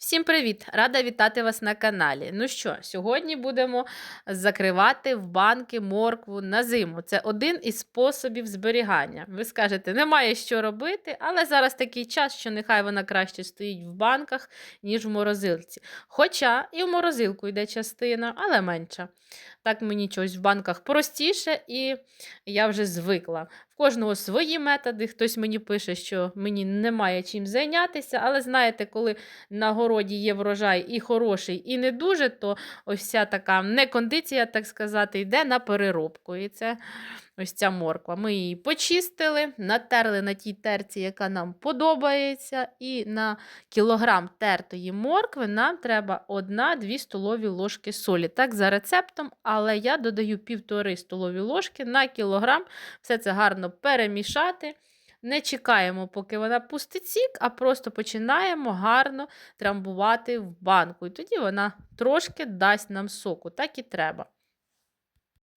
Всім привіт! Рада вітати вас на каналі. Ну що, сьогодні будемо закривати в банки моркву на зиму. Це один із способів зберігання. Ви скажете, немає що робити, але зараз такий час, що нехай вона краще стоїть в банках, ніж в морозилці. Хоча і в морозилку йде частина, але менша. Так мені чогось в банках простіше, і я вже звикла. В кожного свої методи. Хтось мені пише, що мені немає чим зайнятися, але знаєте, коли на городі є врожай і хороший, і не дуже, то ось ця така некондиція, так сказати, йде на переробку. І це ось ця морква. Ми її почистили, натерли на тій терці, яка нам подобається. І на кілограм тертої моркви нам треба 1-2 столові ложки солі. Так, за рецептом, але я додаю 1,5 столові ложки на кілограм. Все це гарно перемішати. Не чекаємо, поки вона пустить сік, а просто починаємо гарно трамбувати в банку. І тоді вона трошки дасть нам соку, так і треба.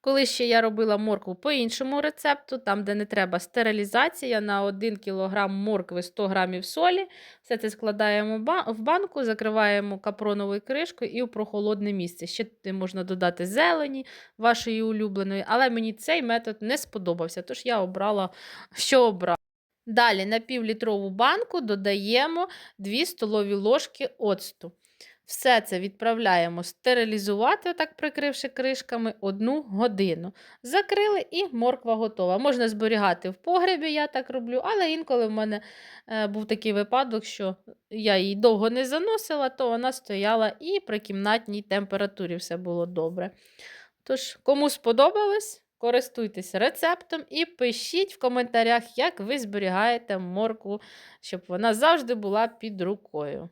Коли ще я робила моркву по іншому рецепту, там, де не треба стерилізація, на 1 кг моркви 100 г солі. Все це складаємо в банку, закриваємо капроновою кришкою і в прохолодне місце. Ще туди можна додати зелені вашої улюбленої, але мені цей метод не сподобався, тож я обрала, що обрала. Далі на півлітрову банку додаємо 2 столові ложки оцту. Все це відправляємо стерилізувати, отак прикривши кришками, одну годину. Закрили і морква готова. Можна зберігати в погребі, я так роблю, але інколи в мене е, був такий випадок, що я її довго не заносила, то вона стояла і при кімнатній температурі все було добре. Тож, кому сподобалось, користуйтесь рецептом і пишіть в коментарях, як ви зберігаєте моркву, щоб вона завжди була під рукою.